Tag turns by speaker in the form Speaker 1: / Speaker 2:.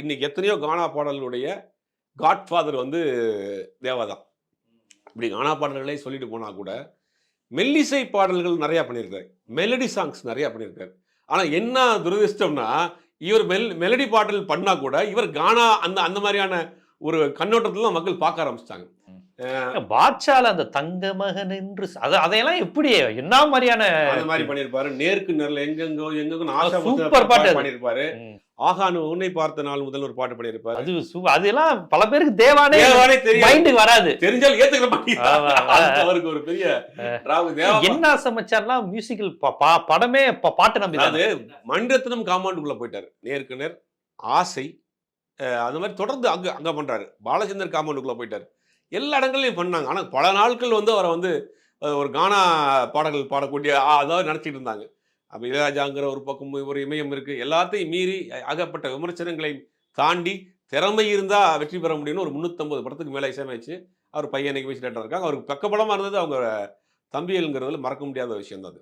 Speaker 1: இன்னைக்கு எத்தனையோ கானா பாடல்களுடைய காட்ஃபாதர் வந்து தேவாதான். இப்படி கானா பாடல்களே சொல்லிட்டு போனால் கூட மெல்லிசை பாடல்கள் நிறையா பண்ணியிருக்காரு. மெலடி சாங்ஸ் நிறையா பண்ணியிருக்காரு. ஆனால் என்ன துரதிர்ஷ்டம்னா இவர் மெல் மெலடி பாடல் பண்ணால் கூட இவர் கானா அந்த அந்த மாதிரியான ஒரு கண்ணோட்டத்தில் தான் மக்கள் பார்க்க ஆரம்பிச்சிட்டாங்க.
Speaker 2: பாட்ஷால அந்த தங்க மகன் என்று அதையெல்லாம் எப்படி என்ன மாதிரியான
Speaker 1: அந்த மாதிரி பண்ணியிருப்பாரு. நேருக்கு நேரில் எங்கெங்கோ எங்கெங்கோ ஆசா
Speaker 2: Super பாட்டு ம்.
Speaker 1: ஆகானு உன்னை பார்த்த நாள் முதல் ஒரு பாட்டு பண்ணியிருப்பாரு.
Speaker 2: அது அதெல்லாம் பல பேருக்கு தேவானே
Speaker 1: தேவானே
Speaker 2: மைண்டுக்கு வராது.
Speaker 1: தெரிஞ்சால் ஏத்துக்கிற. மாட்டேன் அவருக்கு ஒரு பெரிய
Speaker 2: என்ன சமைச்சார்லாம் மியூசிக்கல் படமே பாட்டு நம்பி
Speaker 1: அது மணிரத்னம் காம்பவுண்டுக்குள்ள போயிட்டாரு. நேருக்கு நேர் ஆசை அந்த மாதிரி தொடர்ந்து அங்க அங்க பண்றாரு. பாலச்சந்தர் காம்பவுண்டுக்குள்ள போயிட்டாரு. எல்லா இடங்கள்லையும் பண்ணாங்க. ஆனால் பல நாட்கள் வந்து அவரை வந்து ஒரு கானா பாடல்கள் பாடக்கூடிய அதாவது நினச்சிட்டு இருந்தாங்க. அப்போ இளையராஜாங்கிற ஒரு பக்கம் ஒரு இமயம் இருக்குது எல்லாத்தையும் மீறி அகப்பட்ட விமர்சனங்களை தாண்டி திறமை இருந்தால் வெற்றி பெற முடியும்னு ஒரு முந்நூற்றம்பது படத்துக்கு மேலே இசையமைச்சு அவர் பையனுக்கு வச்சுட்டு இருக்காங்க அவருக்கு பக்கபலமா இருந்தது அவங்க தம்பியல்ங்கிறதுல மறக்க முடியாத விஷயம் தான் அது.